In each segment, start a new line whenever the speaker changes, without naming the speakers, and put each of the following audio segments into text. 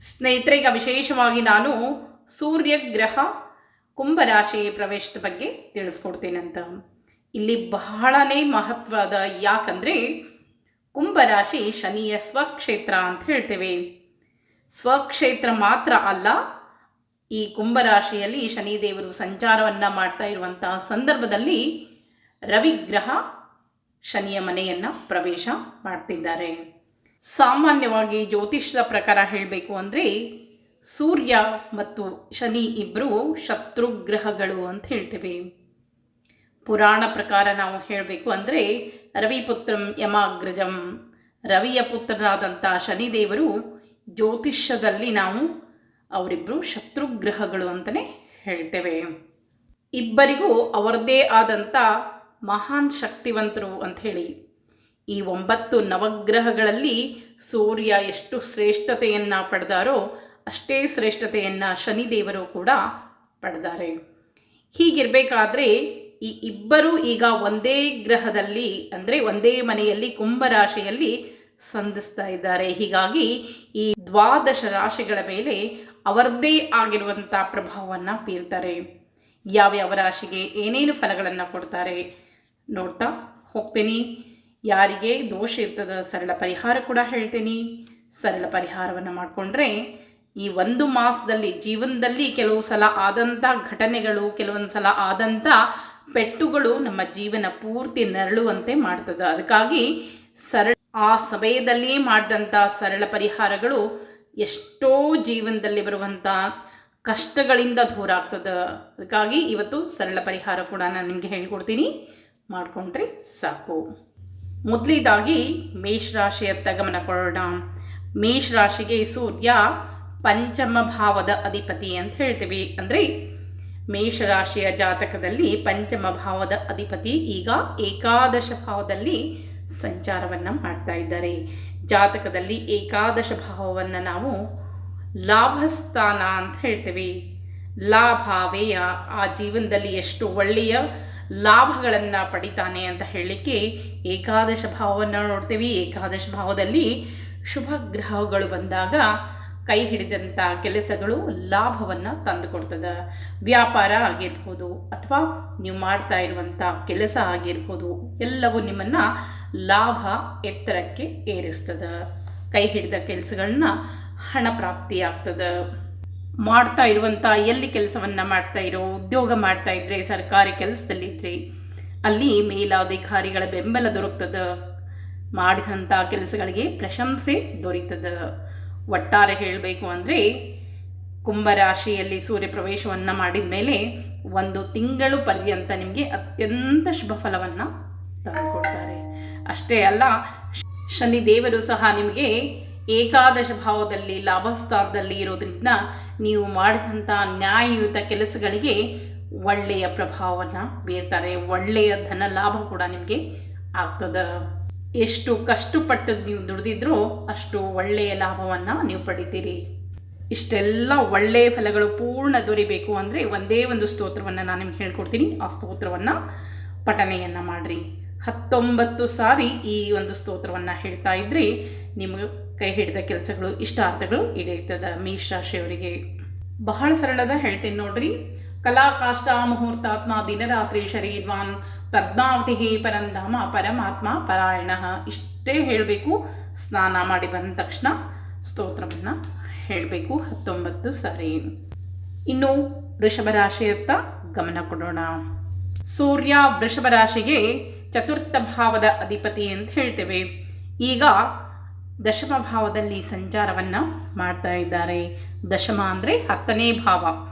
ಸ್ನೇಹಿತರೆ ವಿಶೇಷವಾಗಿ ನಾನು ಸೂರ್ಯಗ್ರಹ ಕುಂಭರಾಶಿ ಪ್ರವೇಶದ ಬಗ್ಗೆ ತಿಳಿಸ್ಕೊಡ್ತೇನಂತ ಇಲ್ಲಿ ಬಹಳನೇ ಮಹತ್ವದ ಯಾಕಂದರೆ ಕುಂಭರಾಶಿ ಶನಿಯ ಸ್ವಕ್ಷೇತ್ರ ಅಂತ ಹೇಳ್ತೇವೆ. ಸ್ವಕ್ಷೇತ್ರ ಮಾತ್ರ ಅಲ್ಲ, ಈ ಕುಂಭರಾಶಿಯಲ್ಲಿ ಶನಿದೇವರು ಸಂಚಾರವನ್ನು ಮಾಡ್ತಾ ಇರುವಂತಹ ಸಂದರ್ಭದಲ್ಲಿ ರವಿಗ್ರಹ ಶನಿಯ ಮನೆಯನ್ನು ಪ್ರವೇಶ ಮಾಡ್ತಿದ್ದಾರೆ. ಸಾಮಾನ್ಯವಾಗಿ ಜ್ಯೋತಿಷ್ಯದ ಪ್ರಕಾರ ಹೇಳಬೇಕು ಅಂದರೆ ಸೂರ್ಯ ಮತ್ತು ಶನಿ ಇಬ್ಬರು ಶತ್ರುಗ್ರಹಗಳು ಅಂತ ಹೇಳ್ತೇವೆ. ಪುರಾಣ ಪ್ರಕಾರ ನಾವು ಹೇಳಬೇಕು ಅಂದರೆ ರವಿಪುತ್ರಂ ಯಮಾಗ್ರಜಂ. ರವಿಯ ಪುತ್ರನಾದಂಥ ಶನಿದೇವರು ಜ್ಯೋತಿಷ್ಯದಲ್ಲಿ ನಾವು ಅವರಿಬ್ಬರು ಶತ್ರುಗ್ರಹಗಳು ಅಂತಲೇ ಹೇಳ್ತೇವೆ. ಇಬ್ಬರಿಗೂ ಅವರದೇ ಆದಂಥ ಮಹಾನ್ ಶಕ್ತಿವಂತರು ಅಂತ ಹೇಳಿ. ಈ ಒಂಬತ್ತು ನವಗ್ರಹಗಳಲ್ಲಿ ಸೂರ್ಯ ಎಷ್ಟು ಶ್ರೇಷ್ಠತೆಯನ್ನು ಪಡೆದಾರೋ ಅಷ್ಟೇ ಶ್ರೇಷ್ಠತೆಯನ್ನು ಶನಿದೇವರು ಕೂಡ ಪಡೆದಾರೆ. ಹೀಗಿರಬೇಕಾದ್ರೆ ಈ ಇಬ್ಬರು ಈಗ ಒಂದೇ ಗ್ರಹದಲ್ಲಿ ಅಂದರೆ ಒಂದೇ ಮನೆಯಲ್ಲಿ ಕುಂಭರಾಶಿಯಲ್ಲಿ ಸಂಧಿಸ್ತಾ ಇದ್ದಾರೆ. ಹೀಗಾಗಿ ಈ ದ್ವಾದಶ ರಾಶಿಗಳ ಮೇಲೆ ಅವರದ್ದೇ ಆಗಿರುವಂಥ ಪ್ರಭಾವವನ್ನು ಬೀರ್ತಾರೆ. ಯಾವ್ಯಾವ ರಾಶಿಗೆ ಏನೇನು ಫಲಗಳನ್ನು ಕೊಡ್ತಾರೆ ನೋಡ್ತಾ ಹೋಗ್ತೀನಿ. ಯಾರಿಗೆ ದೋಷ ಇರ್ತದ ಸರಳ ಪರಿಹಾರ ಕೂಡ ಹೇಳ್ತೀನಿ. ಸರಳ ಪರಿಹಾರವನ್ನು ಮಾಡಿಕೊಂಡ್ರೆ ಈ ಒಂದು ಮಾಸದಲ್ಲಿ, ಜೀವನದಲ್ಲಿ ಕೆಲವು ಸಲ ಆದಂಥ ಘಟನೆಗಳು, ಕೆಲವೊಂದು ಸಲ ಆದಂಥ ಪೆಟ್ಟುಗಳು ನಮ್ಮ ಜೀವನ ಪೂರ್ತಿ ನರಳುವಂತೆ ಮಾಡ್ತದೆ. ಅದಕ್ಕಾಗಿ ಸರಳ, ಆ ಸಮಯದಲ್ಲಿಯೇ ಮಾಡಿದಂಥ ಸರಳ ಪರಿಹಾರಗಳು ಎಷ್ಟೋ ಜೀವನದಲ್ಲಿ ಬರುವಂಥ ಕಷ್ಟಗಳಿಂದ ದೂರ ಆಗ್ತದೆ. ಅದಕ್ಕಾಗಿ ಇವತ್ತು ಸರಳ ಪರಿಹಾರ ಕೂಡ ನಾನು ನಿಮಗೆ ಹೇಳ್ಕೊಡ್ತೀನಿ. ಮಾಡಿಕೊಂಡ್ರೆ ಸಾಕು. ಮೊದಲಿದಾಗಿ ಮೇಷರಾಶಿಯತ್ತ ಗಮನ ಕೊಡೋಣ. ಮೇಷರಾಶಿಗೆ ಸೂರ್ಯ ಪಂಚಮ ಭಾವದ ಅಧಿಪತಿ ಅಂತ ಹೇಳ್ತೀವಿ. ಅಂದರೆ ಮೇಷರಾಶಿಯ ಜಾತಕದಲ್ಲಿ ಪಂಚಮ ಭಾವದ ಅಧಿಪತಿ ಈಗ ಏಕಾದಶ ಭಾವದಲ್ಲಿ ಸಂಚಾರವನ್ನು ಮಾಡ್ತಾ ಇದ್ದಾರೆ. ಜಾತಕದಲ್ಲಿ ಏಕಾದಶ ಭಾವವನ್ನು ನಾವು ಲಾಭಸ್ಥಾನ ಅಂತ ಹೇಳ್ತೀವಿ. ಲಾಭ ವ್ಯಯ ಆ ಜೀವನದಲ್ಲಿ ಎಷ್ಟು ಒಳ್ಳೆಯ ಲಾಭಗಳನ್ನು ಪಡಿತಾನೆ ಅಂತ ಹೇಳಲಿಕ್ಕೆ ಏಕಾದಶ ಭಾವವನ್ನು ನೋಡ್ತೀವಿ. ಏಕಾದಶ ಭಾವದಲ್ಲಿ ಶುಭ ಗ್ರಹಗಳು ಬಂದಾಗ ಕೈ ಹಿಡಿದಂಥ ಕೆಲಸಗಳು ಲಾಭವನ್ನು ತಂದುಕೊಡ್ತದೆ. ವ್ಯಾಪಾರ ಆಗಿರ್ಬೋದು ಅಥವಾ ನೀವು ಮಾಡ್ತಾ ಇರುವಂಥ ಕೆಲಸ ಆಗಿರ್ಬೋದು ಎಲ್ಲವೂ ನಿಮ್ಮನ್ನು ಲಾಭ ಎತ್ತರಕ್ಕೆ ಏರಿಸ್ತದೆ. ಕೈ ಹಿಡಿದ ಕೆಲಸಗಳನ್ನ ಹಣ ಪ್ರಾಪ್ತಿಯಾಗ್ತದೆ. ಮಾಡ್ತಾ ಇರುವಂಥ ಎಲ್ಲಿ ಕೆಲಸವನ್ನು ಮಾಡ್ತಾ ಇರೋ, ಉದ್ಯೋಗ ಮಾಡ್ತಾ ಇದ್ರೆ, ಸರ್ಕಾರಿ ಕೆಲಸದಲ್ಲಿದ್ದರೆ ಅಲ್ಲಿ ಮೇಲಾಧಿಕಾರಿಗಳ ಬೆಂಬಲ ದೊರಕ್ತದೆ ಮಾಡಿದಂಥ ಕೆಲಸಗಳಿಗೆ ಪ್ರಶಂಸೆ ದೊರೀತದೆ. ಒಟ್ಟಾರೆ ಹೇಳಬೇಕು ಅಂದರೆ, ಕುಂಭರಾಶಿಯಲ್ಲಿ ಸೂರ್ಯ ಪ್ರವೇಶವನ್ನು ಮಾಡಿದ ಮೇಲೆ ಒಂದು ತಿಂಗಳು ಪರ್ಯಂತ ನಿಮಗೆ ಅತ್ಯಂತ ಶುಭ ಫಲವನ್ನು ತಂದುಕೊಡ್ತಾರೆ. ಅಷ್ಟೇ ಅಲ್ಲ ಶನಿ ದೇವರು ಸಹ ನಿಮಗೆ ಏಕಾದಶ ಭಾವದಲ್ಲಿ, ಲಾಭಸ್ಥಾನದಲ್ಲಿ ಇರೋದ್ರಿಂದ ನೀವು ಮಾಡಿದಂಥ ನ್ಯಾಯಯುತ ಕೆಲಸಗಳಿಗೆ ಒಳ್ಳೆಯ ಪ್ರಭಾವವನ್ನು ಬೀರ್ತಾರೆ. ಒಳ್ಳೆಯ ಧನ ಲಾಭ ಕೂಡ ನಿಮಗೆ ಆಗ್ತದೆ. ಎಷ್ಟು ಕಷ್ಟಪಟ್ಟು ನೀವು ದುಡಿದಿದ್ರೂ ಅಷ್ಟು ಒಳ್ಳೆಯ ಲಾಭವನ್ನು ನೀವು ಪಡಿತೀರಿ. ಇಷ್ಟೆಲ್ಲ ಒಳ್ಳೆಯ ಫಲಗಳು ಪೂರ್ಣ ದೊರಿಬೇಕು ಅಂದರೆ ಒಂದೇ ಒಂದು ಸ್ತೋತ್ರವನ್ನು ನಾನು ನಿಮ್ಗೆ ಹೇಳ್ಕೊಡ್ತೀನಿ. ಆ ಸ್ತೋತ್ರವನ್ನು ಪಠನೆಯನ್ನು ಮಾಡಿರಿ. ಹತ್ತೊಂಬತ್ತು ಸಾರಿ ಈ ಒಂದು ಸ್ತೋತ್ರವನ್ನು ಹೇಳ್ತಾ ಇದ್ರಿ ನಿಮಗೆ ಕೈ ಹಿಡಿದ ಕೆಲಸಗಳು, ಇಷ್ಟಾರ್ಥಗಳು ಈಡೇರ್ತದೆ. ಮೇಷರಾಶಿಯವರಿಗೆ ಬಹಳ ಸರಳದ ಹೇಳ್ತೀನಿ ನೋಡ್ರಿ. ಕಲಾಕಾಷ್ಟ ಮುಹೂರ್ತಾತ್ಮ, ದಿನರಾತ್ರಿ ಶರೀರ್ವಾನ್ ಪದ್ಮಾವತಿ ಪರಂಧಾಮ, ಪರಮಾತ್ಮ ಪರಾಯಣ. ಇಷ್ಟೇ ಹೇಳಬೇಕು. ಸ್ನಾನ ಮಾಡಿ ಬಂದ ತಕ್ಷಣ ಸ್ತೋತ್ರವನ್ನು ಹೇಳಬೇಕು. ಹತ್ತೊಂಬತ್ತು ಸಾರಿ. ಇನ್ನು ವೃಷಭರಾಶಿಯತ್ತ ಗಮನ ಕೊಡೋಣ. ಸೂರ್ಯ ವೃಷಭ ರಾಶಿಗೆ ಚತುರ್ಥ ಭಾವದ ಅಧಿಪತಿ ಅಂತ ಹೇಳ್ತೇವೆ. ಈಗ ದಶಮ ಭಾವದಲ್ಲಿ ಸಂಚಾರವನ್ನು ಮಾಡ್ತಾ ಇದ್ದಾರೆ. ದಶಮ ಅಂದರೆ ಹತ್ತನೇ ಭಾವ.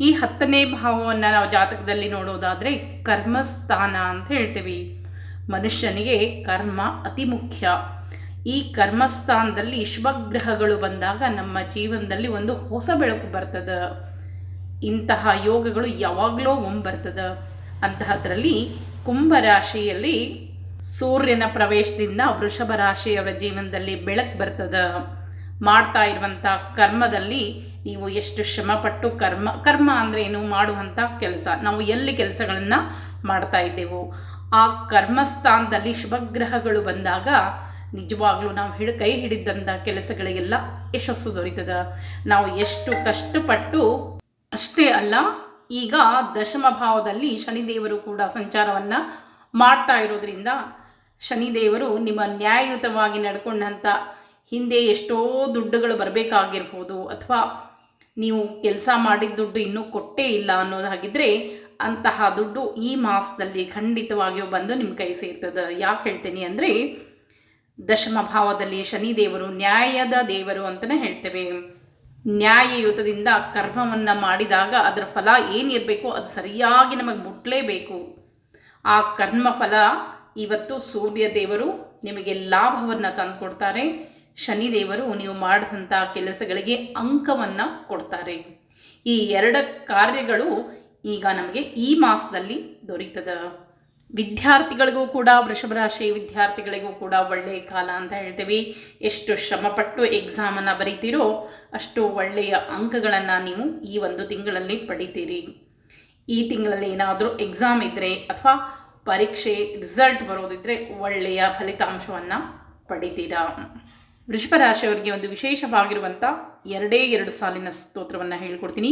ಈ ಹತ್ತನೇ ಭಾವವನ್ನು ನಾವು ಜಾತಕದಲ್ಲಿ ನೋಡೋದಾದರೆ ಕರ್ಮಸ್ಥಾನ ಅಂತ ಹೇಳ್ತೀವಿ. ಮನುಷ್ಯನಿಗೆ ಕರ್ಮ ಅತಿ ಮುಖ್ಯ. ಈ ಕರ್ಮಸ್ಥಾನದಲ್ಲಿ ಶುಭಗ್ರಹಗಳು ಬಂದಾಗ ನಮ್ಮ ಜೀವನದಲ್ಲಿ ಒಂದು ಹೊಸ ಬೆಳಕು ಬರ್ತದೆ. ಇಂತಹ ಯೋಗಗಳು ಯಾವಾಗಲೂ ಒಮ್ಮೆ ಬರ್ತದೆ ಅಂತಹದ್ರಲ್ಲಿ ಕುಂಭರಾಶಿಯಲ್ಲಿ ಸೂರ್ಯನ ಪ್ರವೇಶದಿಂದ ವೃಷಭ ರಾಶಿಯವರ ಜೀವನದಲ್ಲಿ ಬೆಳಕು ಬರ್ತದೆ. ಮಾಡ್ತಾ ಇರುವಂಥ ಕರ್ಮದಲ್ಲಿ ನೀವು ಎಷ್ಟು ಶ್ರಮಪಟ್ಟು ಕರ್ಮ ಕರ್ಮ ಅಂದರೆ ಏನು? ಮಾಡುವಂಥ ಕೆಲಸ. ನಾವು ಎಲ್ಲಿ ಕೆಲಸಗಳನ್ನು ಮಾಡ್ತಾ ಇದ್ದೆವು, ಆ ಕರ್ಮಸ್ಥಾನದಲ್ಲಿ ಶುಭಗ್ರಹಗಳು ಬಂದಾಗ ನಿಜವಾಗ್ಲೂ ನಾವು ಹಿಡ, ಕೈ ಹಿಡಿದಂಥ ಕೆಲಸಗಳಿಗೆಲ್ಲ ಯಶಸ್ಸು ದೊರೀತದ. ನಾವು ಎಷ್ಟು ಕಷ್ಟಪಟ್ಟು, ಅಷ್ಟೇ ಅಲ್ಲ, ಈಗ ದಶಮ ಭಾವದಲ್ಲಿ ಶನಿದೇವರು ಕೂಡ ಸಂಚಾರವನ್ನು ಮಾಡ್ತಾ ಇರೋದ್ರಿಂದ ಶನಿದೇವರು ನಿಮ್ಮ ನ್ಯಾಯಯುತವಾಗಿ ನಡ್ಕೊಂಡಂಥ ಹಿಂದೆ ಎಷ್ಟೋ ದುಡ್ಡುಗಳು ಬರಬೇಕಾಗಿರ್ಬೋದು ಅಥವಾ ನೀವು ಕೆಲಸ ಮಾಡಿದ ದುಡ್ಡು ಇನ್ನೂ ಕೊಟ್ಟೇ ಇಲ್ಲ ಅನ್ನೋದಾಗಿದ್ದರೆ ಅಂತಹ ದುಡ್ಡು ಈ ಮಾಸದಲ್ಲಿ ಖಂಡಿತವಾಗಿಯೂ ಬಂದು ನಿಮ್ಮ ಕೈ ಸೇರ್ತದೆ. ಯಾಕೆ ಹೇಳ್ತೀನಿ ಅಂದರೆ ದಶಮ ಭಾವದಲ್ಲಿ ಶನಿದೇವರು ನ್ಯಾಯದ ದೇವರು ಅಂತಲೇ ಹೇಳ್ತೇವೆ. ನ್ಯಾಯಯುತದಿಂದ ಕರ್ಮವನ್ನು ಮಾಡಿದಾಗ ಅದರ ಫಲ ಏನಿರಬೇಕು ಅದು ಸರಿಯಾಗಿ ನಮಗೆ ಮುಟ್ಲೇಬೇಕು. ಆ ಕರ್ಮಫಲ ಇವತ್ತು ಸೂರ್ಯ ದೇವರು ನಿಮಗೆ ಲಾಭವನ್ನು ತಂದುಕೊಡ್ತಾರೆ. ಶನಿದೇವರು ನೀವು ಮಾಡಿದಂಥ ಕೆಲಸಗಳಿಗೆ ಅಂಕವನ್ನು ಕೊಡ್ತಾರೆ. ಈ ಎರಡು ಕಾರ್ಯಗಳು ಈಗ ನಮಗೆ ಈ ಮಾಸದಲ್ಲಿ ದೊರೀತದೆ. ವಿದ್ಯಾರ್ಥಿಗಳಿಗೂ ಕೂಡ ವೃಷಭ ರಾಶಿ ವಿದ್ಯಾರ್ಥಿಗಳಿಗೂ ಕೂಡ ಒಳ್ಳೆಯ ಕಾಲ ಅಂತ ಹೇಳ್ತೀವಿ. ಎಷ್ಟು ಶ್ರಮಪಟ್ಟು ಎಕ್ಸಾಮನ್ನು ಬರೀತೀರೋ ಅಷ್ಟು ಒಳ್ಳೆಯ ಅಂಕಗಳನ್ನು ನೀವು ಈ ಒಂದು ತಿಂಗಳಲ್ಲಿ ಪಡಿತೀರಿ. ಈ ತಿಂಗಳಲ್ಲಿ ಏನಾದರೂ ಎಕ್ಸಾಮ್ ಇದ್ದರೆ ಅಥವಾ ಪರೀಕ್ಷೆ ರಿಸಲ್ಟ್ ಬರೋದಿದ್ರೆ ಒಳ್ಳೆಯ ಫಲಿತಾಂಶವನ್ನು ಪಡಿತೀರಾ? ವೃಷಭ ರಾಶಿಯವರಿಗೆ ಒಂದು ವಿಶೇಷವಾಗಿರುವಂಥ ಎರಡೇ ಎರಡು ಸಾಲಿನ ಸ್ತೋತ್ರವನ್ನು ಹೇಳ್ಕೊಡ್ತೀನಿ.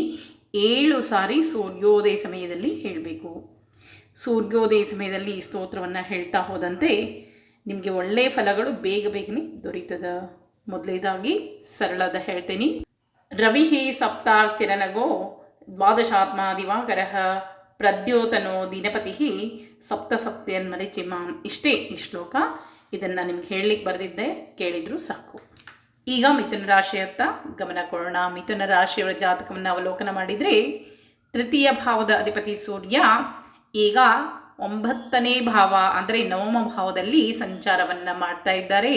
ಏಳು ಸಾರಿ ಸೂರ್ಯೋದಯ ಸಮಯದಲ್ಲಿ ಹೇಳಬೇಕು. ಸೂರ್ಯೋದಯ ಸಮಯದಲ್ಲಿ ಈ ಸ್ತೋತ್ರವನ್ನು ಹೇಳ್ತಾ ಹೋದಂತೆ ನಿಮಗೆ ಒಳ್ಳೆಯ ಫಲಗಳು ಬೇಗ ಬೇಗನೆ ದೊರೀತದ. ಮೊದಲೇದಾಗಿ ಸರಳದ ಹೇಳ್ತೀನಿ. ರವಿ ಸಪ್ತಾರ್ಚಿರನಗೋ ದ್ವಾದಶಾತ್ಮ ದಿವಾಕರ ಪ್ರದ್ಯೋತನೋ ದಿನಪತಿ ಸಪ್ತ ಸಪ್ತನ್ಮರಿಚಿಮಾನ್ ಇಷ್ಟೇ ಈ ಶ್ಲೋಕ. ಇದನ್ನು ನಿಮ್ಗೆ ಹೇಳಲಿಕ್ಕೆ ಬರೆದಿದ್ದೆ, ಕೇಳಿದರೂ ಸಾಕು. ಈಗ ಮಿಥುನ ರಾಶಿಯತ್ತ ಗಮನ ಕೊಡೋಣ. ಮಿಥುನ ರಾಶಿಯವರ ಜಾತಕವನ್ನು ಅವಲೋಕನ ಮಾಡಿದರೆ ತೃತೀಯ ಭಾವದ ಅಧಿಪತಿ ಸೂರ್ಯ ಈಗ ಒಂಬತ್ತನೇ ಭಾವ, ಅಂದರೆ ನವಮ ಭಾವದಲ್ಲಿ ಸಂಚಾರವನ್ನು ಮಾಡ್ತಾ ಇದ್ದಾರೆ.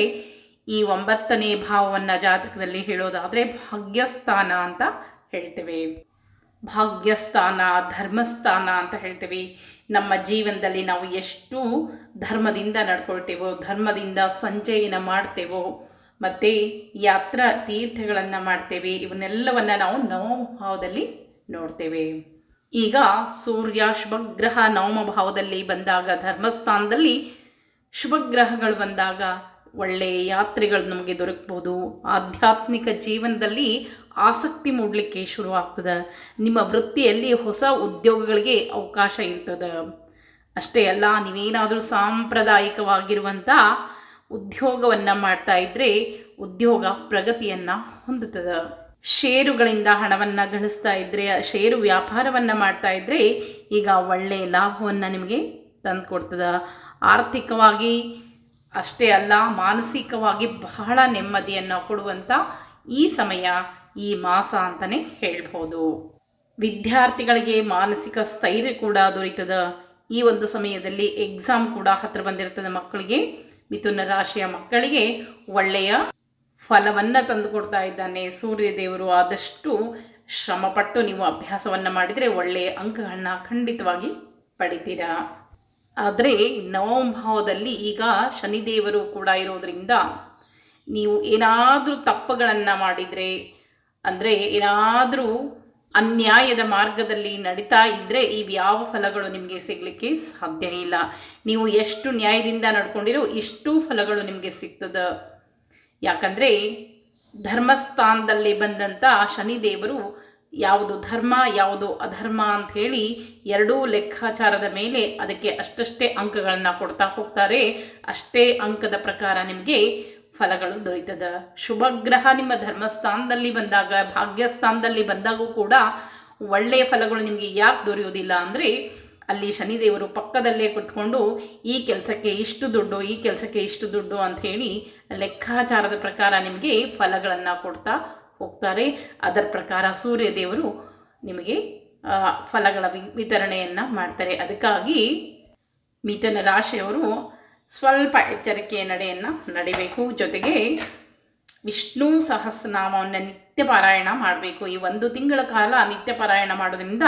ಈ ಒಂಬತ್ತನೇ ಭಾವವನ್ನು ಜಾತಕದಲ್ಲಿ ಹೇಳೋದಾದರೆ ಭಾಗ್ಯಸ್ಥಾನ ಅಂತ ಹೇಳ್ತೇವೆ. ಭಾಗ್ಯಸ್ಥಾನ, ಧರ್ಮಸ್ಥಾನ ಅಂತ ಹೇಳ್ತೇವೆ. ನಮ್ಮ ಜೀವನದಲ್ಲಿ ನಾವು ಎಷ್ಟು ಧರ್ಮದಿಂದ ನಡ್ಕೊಳ್ತೇವೋ, ಧರ್ಮದಿಂದ ಸಂಚಯನ ಮಾಡ್ತೇವೋ, ಮತ್ತು ಯಾತ್ರಾ ತೀರ್ಥಗಳನ್ನು ಮಾಡ್ತೇವೆ, ಇವನ್ನೆಲ್ಲವನ್ನು ನಾವು ನವಮಭಾವದಲ್ಲಿ ನೋಡ್ತೇವೆ. ಈಗ ಸೂರ್ಯ ಶುಭಗ್ರಹ ನವಮ ಭಾವದಲ್ಲಿ ಬಂದಾಗ, ಧರ್ಮಸ್ಥಾನದಲ್ಲಿ ಶುಭಗ್ರಹಗಳು ಬಂದಾಗ ಒಳ್ಳೆಯ ಯಾತ್ರೆಗಳು ನಮಗೆ ದೊರಕ್ಬೋದು. ಆಧ್ಯಾತ್ಮಿಕ ಜೀವನದಲ್ಲಿ ಆಸಕ್ತಿ ಮೂಡಲಿಕ್ಕೆ ಶುರುವಾಗ್ತದೆ ನಿಮ್ಮ ವೃತ್ತಿಯಲ್ಲಿ ಹೊಸ ಉದ್ಯೋಗಗಳಿಗೆ ಅವಕಾಶ ಇರ್ತದೆ. ಅಷ್ಟೇ ಅಲ್ಲ, ನೀವೇನಾದರೂ ಸಾಂಪ್ರದಾಯಿಕವಾಗಿರುವಂಥ ಉದ್ಯೋಗವನ್ನು ಮಾಡ್ತಾ ಇದ್ದರೆ ಉದ್ಯೋಗ ಪ್ರಗತಿಯನ್ನು ಹೊಂದುತ್ತದೆ. ಷೇರುಗಳಿಂದ ಹಣವನ್ನು ಗಳಿಸ್ತಾ ಇದ್ದರೆ ಷೇರು ವ್ಯಾಪಾರವನ್ನು ಮಾಡ್ತಾ ಇದ್ದರೆ ಈಗ ಒಳ್ಳೆಯ ಲಾಭವನ್ನು ನಿಮಗೆ ತಂದುಕೊಡ್ತದೆ. ಆರ್ಥಿಕವಾಗಿ ಅಷ್ಟೇ ಅಲ್ಲ, ಮಾನಸಿಕವಾಗಿ ಬಹಳ ನೆಮ್ಮದಿಯನ್ನು ಕೊಡುವಂಥ ಈ ಸಮಯ, ಈ ಮಾಸ ಅಂತಲೇ ಹೇಳ್ಬೋದು. ವಿದ್ಯಾರ್ಥಿಗಳಿಗೆ ಮಾನಸಿಕ ಸ್ಥೈರ್ಯ ಕೂಡ ದೊರೀತದ ಈ ಒಂದು ಸಮಯದಲ್ಲಿ ಎಕ್ಸಾಮ್ ಕೂಡ ಹತ್ತಿರ ಬಂದಿರ್ತದೆ ಮಕ್ಕಳಿಗೆ. ಮಿಥುನ ರಾಶಿಯ ಮಕ್ಕಳಿಗೆ ಒಳ್ಳೆಯ ಫಲವನ್ನು ತಂದುಕೊಡ್ತಾ ಇದ್ದಾನೆ. ಸೂರ್ಯದೇವರು ಆದಷ್ಟು ಶ್ರಮಪಟ್ಟು ನೀವು ಅಭ್ಯಾಸವನ್ನು ಮಾಡಿದರೆ ಒಳ್ಳೆಯ ಅಂಕಗಳನ್ನ ಖಂಡಿತವಾಗಿ ಪಡಿತೀರಾ. ಆದರೆ ನವಂಭಾವದಲ್ಲಿ ಈಗ ಶನಿದೇವರು ಕೂಡ ಇರೋದರಿಂದ ನೀವು ಏನಾದರೂ ತಪ್ಪುಗಳನ್ನು ಮಾಡಿದರೆ, ಅಂದರೆ ಏನಾದರೂ ಅನ್ಯಾಯದ ಮಾರ್ಗದಲ್ಲಿ ನಡೀತಾ ಇದ್ದರೆ ಯಾವ ಫಲಗಳು ನಿಮಗೆ ಸಿಗಲಿಕ್ಕೆ ಸಾಧ್ಯ ಇಲ್ಲ. ನೀವು ಎಷ್ಟು ನ್ಯಾಯದಿಂದ ನಡ್ಕೊಂಡಿರೋ ಇಷ್ಟು ಫಲಗಳು ನಿಮಗೆ ಸಿಗ್ತದೆ. ಯಾಕಂದರೆ ಧರ್ಮಸ್ಥಾನದಲ್ಲಿ ಬಂದಂಥ ಶನಿದೇವರು ಯಾವುದು ಧರ್ಮ, ಯಾವುದು ಅಧರ್ಮ ಅಂಥೇಳಿ ಎರಡೂ ಲೆಕ್ಕಾಚಾರದ ಮೇಲೆ ಅದಕ್ಕೆ ಅಷ್ಟಷ್ಟೇ ಅಂಕಗಳನ್ನು ಕೊಡ್ತಾ ಹೋಗ್ತಾರೆ. ಅಷ್ಟೇ ಅಂಕದ ಪ್ರಕಾರ ನಿಮಗೆ ಫಲಗಳು ದೊರೀತದ. ಶುಭಗ್ರಹ ನಿಮ್ಮ ಧರ್ಮಸ್ಥಾನದಲ್ಲಿ ಬಂದಾಗ, ಭಾಗ್ಯಸ್ಥಾನದಲ್ಲಿ ಬಂದಾಗೂ ಕೂಡ ಒಳ್ಳೆಯ ಫಲಗಳು ನಿಮಗೆ ಯಾಕೆ ದೊರೆಯೋದಿಲ್ಲ ಅಂದರೆ ಅಲ್ಲಿ ಶನಿದೇವರು ಪಕ್ಕದಲ್ಲೇ ಕುತ್ಕೊಂಡು ಈ ಕೆಲಸಕ್ಕೆ ಇಷ್ಟು ದುಡ್ಡು, ಈ ಕೆಲಸಕ್ಕೆ ಇಷ್ಟು ದುಡ್ಡು ಅಂಥೇಳಿ ಲೆಕ್ಕಾಚಾರದ ಪ್ರಕಾರ ನಿಮಗೆ ಫಲಗಳನ್ನು ಕೊಡ್ತಾ ಹೋಗ್ತಾರೆ. ಅದರ ಪ್ರಕಾರ ಸೂರ್ಯ ದೇವರು ನಿಮಗೆ ಫಲಗಳ ವಿತರಣೆಯನ್ನು ಮಾಡ್ತಾರೆ. ಅದಕ್ಕಾಗಿ ಮಿಥುನ ರಾಶಿಯವರು ಸ್ವಲ್ಪ ಎಚ್ಚರಿಕೆಯ ನಡೆಯನ್ನು ನಡಿಬೇಕು. ಜೊತೆಗೆ ವಿಷ್ಣು ಸಹಸ್ರನಾಮವನ್ನು ನಿತ್ಯ ಪಾರಾಯಣ ಮಾಡಬೇಕು. ಈ ಒಂದು ತಿಂಗಳ ಕಾಲ ನಿತ್ಯ ಪಾರಾಯಣ ಮಾಡೋದ್ರಿಂದ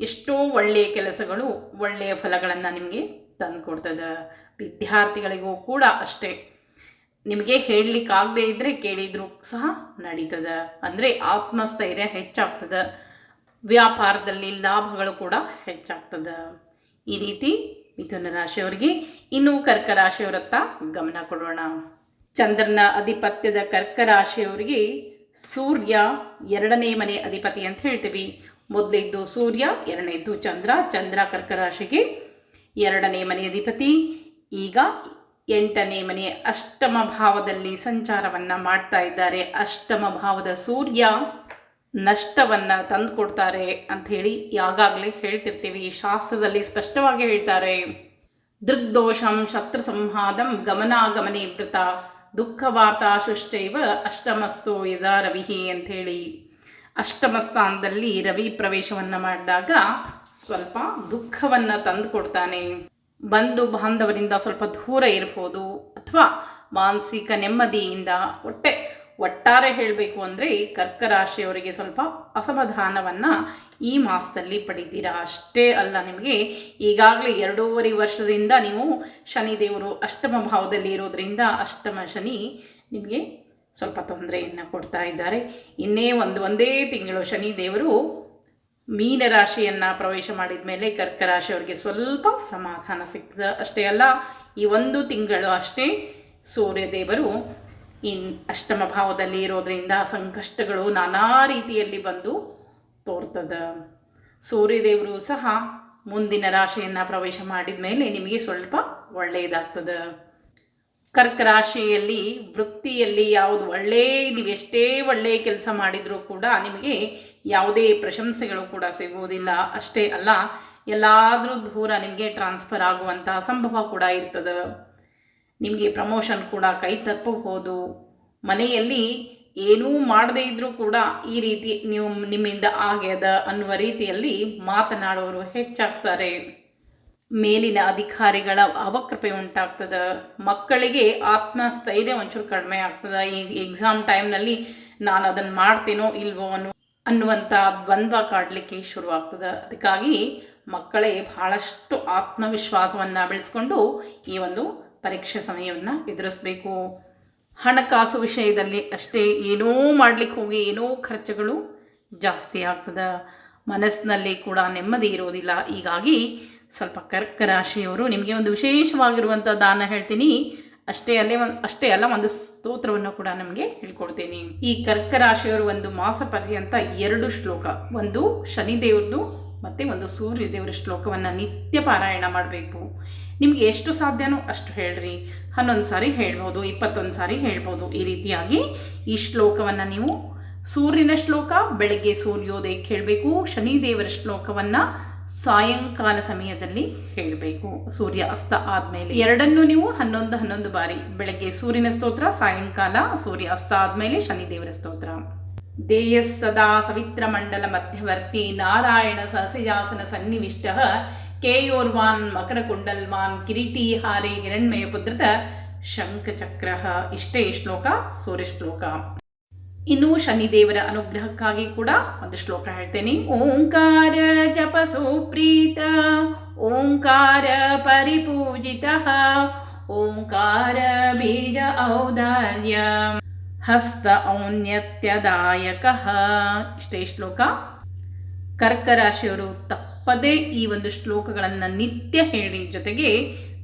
ಎಷ್ಟೋ ಒಳ್ಳೆಯ ಕೆಲಸಗಳು ಒಳ್ಳೆಯ ಫಲಗಳನ್ನು ನಿಮಗೆ ತಂದುಕೊಡ್ತದೆ. ವಿದ್ಯಾರ್ಥಿಗಳಿಗೂ ಕೂಡ ಅಷ್ಟೇ. ನಿಮಗೆ ಹೇಳಲಿಕ್ಕಾಗದೇ ಇದ್ದರೆ ಕೇಳಿದರೂ ಸಹ ನಡೀತದೆ. ಅಂದರೆ ಆತ್ಮಸ್ಥೈರ್ಯ ಹೆಚ್ಚಾಗ್ತದೆ. ವ್ಯಾಪಾರದಲ್ಲಿ ಲಾಭಗಳು ಕೂಡ ಹೆಚ್ಚಾಗ್ತದೆ. ಈ ರೀತಿ ಮಿಥುನ ರಾಶಿಯವರಿಗೆ ಇನ್ನೂ ಕರ್ಕ ರಾಶಿಯವರತ್ತ ಗಮನ ಕೊಡೋಣ. ಚಂದ್ರನ ಅಧಿಪತ್ಯದ ಕರ್ಕ ರಾಶಿಯವರಿಗೆ ಸೂರ್ಯ ಎರಡನೇ ಮನೆ ಅಧಿಪತಿ ಅಂತ ಹೇಳ್ತೀವಿ. ಮೊದಲಿದ್ದು ಸೂರ್ಯ, ಎರಡನೇದ್ದು ಚಂದ್ರ. ಚಂದ್ರ ಕರ್ಕ ರಾಶಿಗೆ ಎರಡನೇ ಮನೆ ಅಧಿಪತಿ. ಈಗ ಎಂಟನೇ ಮನೆ ಅಷ್ಟಮ ಭಾವದಲ್ಲಿ ಸಂಚಾರವನ್ನು ಮಾಡ್ತಾ ಇದ್ದಾರೆ. ಅಷ್ಟಮ ಭಾವದ ಸೂರ್ಯ ನಷ್ಟವನ್ನು ತಂದುಕೊಡ್ತಾರೆ ಅಂಥೇಳಿ ಯಾವಾಗಲೇ ಹೇಳ್ತಿರ್ತೀವಿ. ಶಾಸ್ತ್ರದಲ್ಲಿ ಸ್ಪಷ್ಟವಾಗಿ ಹೇಳ್ತಾರೆ, ದೃಗ್ದೋಷಂ ಶತ್ರು ಸಂಹಾದಂ ಗಮನಾಗಮನೆ ವೃತ ದುಃಖವಾರ್ತಾ ಸೃಷ್ಟೈವ ಅಷ್ಟಮಸ್ತು ಯದಾ ರವಿಹಿ ಅಂಥೇಳಿ ಅಷ್ಟಮ ಸ್ಥಾನದಲ್ಲಿ ರವಿ ಪ್ರವೇಶವನ್ನು ಮಾಡಿದಾಗ ಸ್ವಲ್ಪ ದುಃಖವನ್ನು ತಂದು ಕೊಡ್ತಾನೆ ಬಂಧು ಬಾಂಧವರಿಂದ ಸ್ವಲ್ಪ ದೂರ ಇರ್ಬೋದು ಅಥವಾ ಮಾನಸಿಕ ನೆಮ್ಮದಿಯಿಂದ ಒಟ್ಟೆ ಒಟ್ಟಾರೆ ಹೇಳಬೇಕು ಅಂದರೆ ಕರ್ಕ ರಾಶಿಯವರಿಗೆ ಸ್ವಲ್ಪ ಅಸಮಾಧಾನವನ್ನು ಈ ಮಾಸದಲ್ಲಿ ಪಡಿತೀರಾ? ಅಷ್ಟೇ ಅಲ್ಲ ನಿಮಗೆ ಈಗಾಗಲೇ ಎರಡೂವರೆ ವರ್ಷದಿಂದ ನೀವು ಶನಿದೇವರು ಅಷ್ಟಮ ಭಾವದಲ್ಲಿ ಇರೋದರಿಂದ ಅಷ್ಟಮ ಶನಿ ನಿಮಗೆ ಸ್ವಲ್ಪ ತೊಂದರೆಯನ್ನು ಕೊಡ್ತಾ ಇದ್ದಾರೆ. ಇನ್ನೇ ಒಂದು, ಒಂದೇ ತಿಂಗಳು ಶನಿ ದೇವರು ಮೀನರಾಶಿಯನ್ನು ಪ್ರವೇಶ ಮಾಡಿದ ಮೇಲೆ ಕರ್ಕ ರಾಶಿಯವರಿಗೆ ಸ್ವಲ್ಪ ಸಮಾಧಾನ ಸಿಗ್ತದೆ. ಅಷ್ಟೇ ಅಲ್ಲ, ಈ ಒಂದು ತಿಂಗಳು ಅಷ್ಟೇ ಸೂರ್ಯದೇವರು ಇನ್ ಅಷ್ಟಮ ಭಾವದಲ್ಲಿ ಇರೋದ್ರಿಂದ ಸಂಕಷ್ಟಗಳು ನಾನಾ ರೀತಿಯಲ್ಲಿ ಬಂದು ತೋರ್ತದ. ಸೂರ್ಯದೇವರು ಸಹ ಮುಂದಿನ ರಾಶಿಯನ್ನು ಪ್ರವೇಶ ಮಾಡಿದ ಮೇಲೆ ನಿಮಗೆ ಸ್ವಲ್ಪ ಒಳ್ಳೆಯದಾಗ್ತದೆ ಕರ್ಕ ರಾಶಿಯಲ್ಲಿ ವೃತ್ತಿಯಲ್ಲಿ ಯಾವುದು ಒಳ್ಳೆಯ ನೀವು ಎಷ್ಟೇ ಒಳ್ಳೆಯ ಕೆಲಸ ಮಾಡಿದರೂ ಕೂಡ ನಿಮಗೆ ಯಾವುದೇ ಪ್ರಶಂಸೆಗಳು ಕೂಡ ಸಿಗುವುದಿಲ್ಲ. ಅಷ್ಟೇ ಅಲ್ಲ, ಎಲ್ಲಾದರೂ ದೂರ ನಿಮಗೆ ಟ್ರಾನ್ಸ್ಫರ್ ಆಗುವಂಥ ಸಂಭವ ಕೂಡ ಇರ್ತದೆ. ನಿಮಗೆ ಪ್ರಮೋಷನ್ ಕೂಡ ಕೈ ತಪ್ಪಬಹುದು ಮನೆಯಲ್ಲಿ ಏನೂ ಮಾಡದೇ ಇದ್ದರೂ ಕೂಡ ಈ ರೀತಿ ನೀವು ನಿಮ್ಮಿಂದ ಆಗ್ಯದ ಅನ್ನುವ ರೀತಿಯಲ್ಲಿ ಮಾತನಾಡೋರು ಹೆಚ್ಚಾಗ್ತಾರೆ. ಮೇಲಿನ ಅಧಿಕಾರಿಗಳ ಅವಕೃಪೆ ಉಂಟಾಗ್ತದೆ. ಮಕ್ಕಳಿಗೆ ಆತ್ಮಸ್ಥೈರ್ಯ ಒಂಚೂರು ಕಡಿಮೆ ಆಗ್ತದೆ. ಈ ಎಕ್ಸಾಮ್ ಟೈಮ್ನಲ್ಲಿ ನಾನು ಅದನ್ನು ಮಾಡ್ತೀನೋ ಇಲ್ವೋ ಅನ್ನೋ ಅನ್ನುವಂಥ ದ್ವಂದ್ವ ಕಾಡಲಿಕ್ಕೆ ಶುರುವಾಗ್ತದೆ. ಅದಕ್ಕಾಗಿ ಮಕ್ಕಳೇ ಬಹಳಷ್ಟು ಆತ್ಮವಿಶ್ವಾಸವನ್ನು ಬೆಳೆಸ್ಕೊಂಡು ಈ ಒಂದು ಪರೀಕ್ಷೆ ಸಮಯವನ್ನು ಎದುರಿಸಬೇಕು. ಹಣಕಾಸು ವಿಷಯದಲ್ಲಿ ಅಷ್ಟೇ ಏನೋ ಮಾಡಲಿಕ್ಕೆ ಹೋಗಿ ಏನೋ ಖರ್ಚುಗಳು ಜಾಸ್ತಿ ಆಗ್ತದೆ. ಮನಸ್ಸಿನಲ್ಲಿ ಕೂಡ ನೆಮ್ಮದಿ ಇರೋದಿಲ್ಲ. ಹೀಗಾಗಿ ಸ್ವಲ್ಪ ಕರ್ಕ ರಾಶಿಯವರು ನಿಮಗೆ ಒಂದು ವಿಶೇಷವಾಗಿರುವಂಥ ದಾನ ಹೇಳ್ತೀನಿ. ಅಷ್ಟೇ ಅಲ್ಲೇ ಒಂದು ಅಷ್ಟೇ ಅಲ್ಲ, ಒಂದು ಸ್ತೋತ್ರವನ್ನು ಕೂಡ ನಮಗೆ ಹೇಳ್ಕೊಡ್ತೀನಿ. ಈ ಕರ್ಕ ರಾಶಿಯವರು ಒಂದು ಮಾಸ ಪರ್ಯಂತ ಎರಡು ಶ್ಲೋಕ. ಒಂದು ಶನಿದೇವ್ರದ್ದು, ಮತ್ತು ಒಂದು ಸೂರ್ಯ ದೇವರ ಶ್ಲೋಕವನ್ನು ನಿತ್ಯ ಪಾರಾಯಣ ಮಾಡಬೇಕು. ನಿಮಗೆ ಎಷ್ಟು ಸಾಧ್ಯನೋ ಅಷ್ಟು ಹೇಳ್ರಿ. ಹನ್ನೊಂದು ಸಾರಿ ಹೇಳ್ಬೋದು, ಇಪ್ಪತ್ತೊಂದು ಸಾರಿ ಹೇಳ್ಬೋದು. ಈ ರೀತಿಯಾಗಿ ಈ ಶ್ಲೋಕವನ್ನು ನೀವು ಸೂರ್ಯನ ಶ್ಲೋಕ, ಬೆಳಗ್ಗೆ ಸೂರ್ಯೋದಯಕ್ಕೆ ಹೇಳಬೇಕು. ಶನಿದೇವರ ಶ್ಲೋಕವನ್ನು ಸಾಯಂಕಾಲ ಸಮಯದಲ್ಲಿ ಹೇಳಬೇಕು. ಸೂರ್ಯ ಅಸ್ತ ಆದಮೇಲೆ. ಎರಡನ್ನು ನೀವು ಹನ್ನೊಂದು ಹನ್ನೊಂದು ಬಾರಿ. ಬೆಳಗ್ಗೆ ಸೂರ್ಯನ ಸ್ತೋತ್ರ, ಸಾಯಂಕಾಲ ಸೂರ್ಯ ಅಸ್ತ ಆದಮೇಲೆ ಶನಿದೇವರ ಸ್ತೋತ್ರ. ದೇಯಸ್ ಸದಾ ಸವಿತ್ರ ಮಂಡಲ ಮಧ್ಯವರ್ತಿ ನಾರಾಯಣ ಸಹಸಯಾಸನ ಸನ್ನಿವಿಷ್ಟ. ಕೇಯೋರ್ವಾನ್ ಮಕರಕುಂಡಲ್ವಾನ್ ಕಿರೀಟಿ ಹಾರಿ ಹಿರಣ್ಮಯ ಪುದ್ರತ ಶಂಖಚಕ್ರ. ಇಷ್ಟೇ ಶ್ಲೋಕ ಸೂರ್ಯ ಶ್ಲೋಕ ಇನ್ನು ಶನಿದೇವರ ಅನುಗ್ರಹಕ್ಕಾಗಿ ಕೂಡ ಒಂದು ಶ್ಲೋಕ ಹೇಳ್ತೇನೆ. ಓಂಕಾರ ಜಪ ಸುಪ್ರೀತ ಓಂಕಾರ ಪರಿಪೂಜಿತ, ಓಂಕಾರ ಬೀಜ ಔದಾರ್ಯ, ಹಸ್ತ ಔನ್ಯತ್ಯದಾಯಕ ಇಷ್ಟೇ ಶ್ಲೋಕ. ಕರ್ಕರಾಶಿಯವರು ತಪ್ಪದೇ ಈ ಒಂದು ಶ್ಲೋಕಗಳನ್ನು ನಿತ್ಯ ಹೇಳಿ ಜೊತೆಗೆ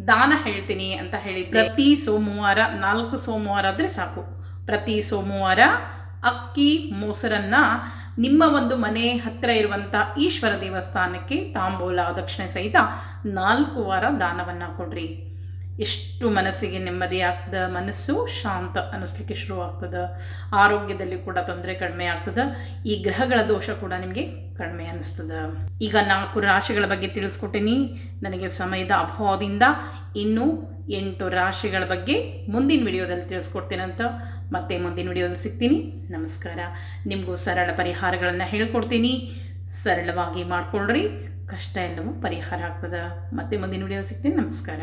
ದಾನ ಹೇಳ್ತೀನಿ ಅಂತ ಹೇಳಿ ಪ್ರತಿ ಸೋಮವಾರ, ನಾಲ್ಕು ಸೋಮವಾರ ಆದರೆ ಸಾಕು. ಪ್ರತಿ ಸೋಮವಾರ ಅಕ್ಕಿ ಮೊಸರನ್ನು ನಿಮ್ಮ ಒಂದು ಮನೆ ಹತ್ತಿರ ಇರುವಂಥ ಈಶ್ವರ ದೇವಸ್ಥಾನಕ್ಕೆ ತಾಂಬೂಲ ದಕ್ಷಿಣೆ ಸಹಿತ ನಾಲ್ಕು ವಾರ ದಾನವನ್ನು ಕೊಡ್ರಿ. ಎಷ್ಟು ಮನಸ್ಸಿಗೆ ನೆಮ್ಮದಿ ಆಗ್ತದೆ, ಮನಸ್ಸು ಶಾಂತ ಅನ್ನಿಸ್ಲಿಕ್ಕೆ ಶುರುವಾಗ್ತದೆ ಆರೋಗ್ಯದಲ್ಲಿ ಕೂಡ ತೊಂದರೆ ಕಡಿಮೆ ಆಗ್ತದೆ. ಈ ಗ್ರಹಗಳ ದೋಷ ಕೂಡ ನಿಮಗೆ ಕಡಿಮೆ ಅನ್ನಿಸ್ತದೆ ಈಗ ನಾಲ್ಕು ರಾಶಿಗಳ ಬಗ್ಗೆ ತಿಳಿಸ್ಕೊಟ್ಟೀನಿ. ನನಗೆ ಸಮಯದ ಅಭಾವದಿಂದ ಇನ್ನೂ ಎಂಟು ರಾಶಿಗಳ ಬಗ್ಗೆ ಮುಂದಿನ ವಿಡಿಯೋದಲ್ಲಿ ತಿಳಿಸ್ಕೊಡ್ತೀನಂತ ಮತ್ತೆ ಮುಂದಿನ ವಿಡಿಯೋದಲ್ಲಿ ಸಿಗ್ತೀನಿ. ನಮಸ್ಕಾರ. ನಿಮಗೂ ಸರಳ ಪರಿಹಾರಗಳನ್ನು ಹೇಳ್ಕೊಡ್ತೀನಿ. ಸರಳವಾಗಿ ಮಾಡಿಕೊಳ್ಳ್ರಿ ಕಷ್ಟ ಎಲ್ಲವೂ ಪರಿಹಾರ ಆಗ್ತದೆ. ಮತ್ತೆ ಮುಂದಿನ ವಿಡಿಯೋ ಸಿಗ್ತೀನಿ. ನಮಸ್ಕಾರ.